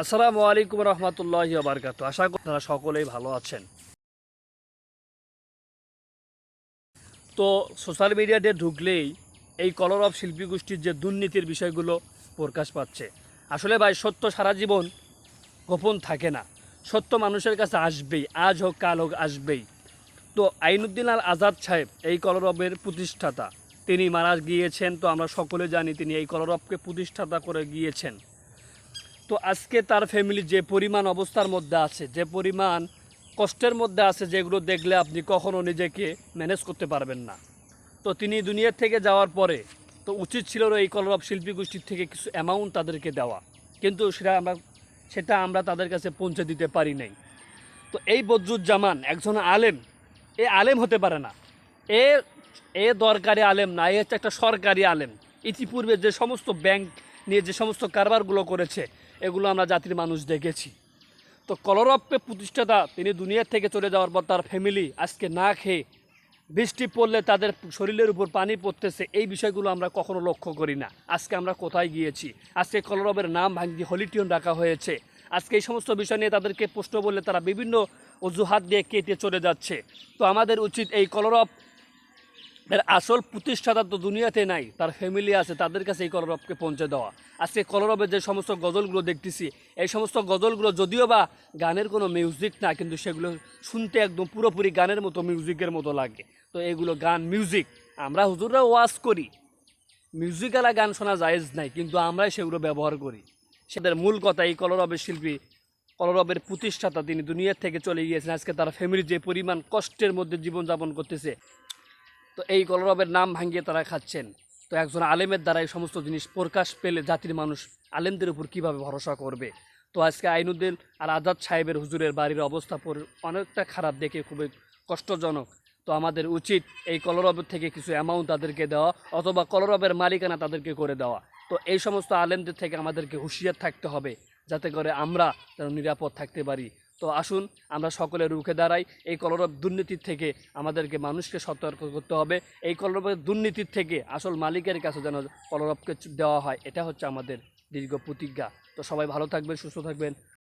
আসসালামু আলাইকুম রহমতুল্লাহ বারকাত আশা করি আপনারা সকলেই ভালো আছেন। তো সোশ্যাল মিডিয়াতে ঢুকলেই এই কলর অফ শিল্পী গোষ্ঠীর যে দুর্নীতির বিষয়গুলো প্রকাশ পাচ্ছে। আসলে ভাই, সত্য সারা জীবন গোপন থাকে না। সত্য মানুষের কাছে আসবেই, আজ হোক, কাল হোক, আসবেই। তো আইনুদ্দিন আল আজাদ সাহেব, এই কলরবের প্রতিষ্ঠাতা, তিনি মারা গিয়েছেন, তো আমরা সকলে জানি তিনি এই কলরবকে প্রতিষ্ঠাতা করে গিয়েছেন। তো আজকে তার ফ্যামিলি যে পরিমাণ অবস্থার মধ্যে আছে, যে পরিমাণ কষ্টের মধ্যে আছে, যেগুলো দেখলে আপনি কখনও নিজেকে ম্যানেজ করতে পারবেন না। তো তিনি দুনিয়া থেকে যাওয়ার পরে তো উচিত ছিল এই কলরব শিল্পী গোষ্ঠীর থেকে কিছু অ্যামাউন্ট তাদেরকে দেওয়া। কিন্তু সেটা আমরা সেটা আমরা তাদের কাছে পৌঁছে দিতে পারি নাই। তো এই বদরুজ্জামান একজন আলেম, এ আলেম হতে পারে না। এ এ দরকারি আলেম না, এ হচ্ছে একটা সরকারি আলেম। ইতিপূর্বে যে সমস্ত ব্যাংক নিয়ে যে সমস্ত কারবারগুলো করেছে এগুলো আমরা জাতির মানুষ দেখেছি। তো কলরপে প্রতিষ্ঠাতা তিনি দুনিয়া থেকে চলে যাওয়ার পর তার ফ্যামিলি আজকে না খেয়ে বৃষ্টি পড়লে তাদের শরীরের উপর পানি পড়তেছে, এই বিষয়গুলো আমরা কখনো লক্ষ্য করি না। আজকে আমরা কোথায় গিয়েছি? আজকে কলরবের নাম ভাঙি হলিটিয়ন রাখা হয়েছে। আজকে এই সমস্ত বিষয় নিয়ে তাদেরকে প্রশ্ন বললে তারা বিভিন্ন অজুহাত দিয়ে কেটে চলে যাচ্ছে। তো আমাদের উচিত এই কলরব এর আসল প্রতিষ্ঠাতা তো দুনিয়াতে নাই, তার ফ্যামিলি আছে, তাদের কাছে এই কলরবকে পৌঁছে দেওয়া। আজকে কলরবের যে সমস্ত গজলগুলো দেখতেছি, এই সমস্ত গজলগুলো যদিও বা গানের কোনো মিউজিক না, কিন্তু সেগুলো শুনতে একদম পুরোপুরি গানের মতো মিউজিকের মতো লাগে। তো এগুলো গান মিউজিক আমরা হুজুররা ওয়াজ করি। মিউজিকালা গান শোনা জায়েজ নাই, কিন্তু আমরাই সেগুলো ব্যবহার করি। সেদের মূল কথা এই কলরবের শিল্পী, কলরবের প্রতিষ্ঠাতা, তিনি দুনিয়ার থেকে চলে গিয়েছেন। আজকে তার ফ্যামিলি যে পরিমাণ কষ্টের মধ্যে জীবনযাপন করতেছে তো এই কলরবের নাম ভাঙিয়ে তারা খাচ্ছেন। তো একজন আলেমের দ্বারা এই সমস্ত জিনিস প্রকাশ পেলে জাতির মানুষ আলেমদের উপর কীভাবে ভরসা করবে? তো আজকে আইনুদ্দিন আর আজাদ সাহেবের হুজুরের বাড়ির অবস্থা পরি- অনেকটা খারাপ দেখে খুবই কষ্টজনক। তো আমাদের উচিত এই কলরবের থেকে কিছু অ্যামাউন্ট তাদেরকে দেওয়া অথবা কলরবের মালিকানা তাদেরকে করে দেওয়া। তো এই সমস্ত আলেমদের থেকে আমাদেরকে হুঁশিয়ার থাকতে হবে, যাতে করে আমরা যেন নিরাপদ থাকতে পারি। তো আসুন, আমরা সকলে রুখে দাঁড়াই। এই কলরব দুর্নীতির থেকে আমাদেরকে মানুষকে সতর্ক করতে হবে। এই কলরবের দুর্নীতির থেকে আসল মালিকের কাছে যেন কলরবকে দেওয়া হয়, এটা হচ্ছে আমাদের দীর্ঘ প্রতিজ্ঞা। তো সবাই ভালো থাকবেন, সুস্থ থাকবেন।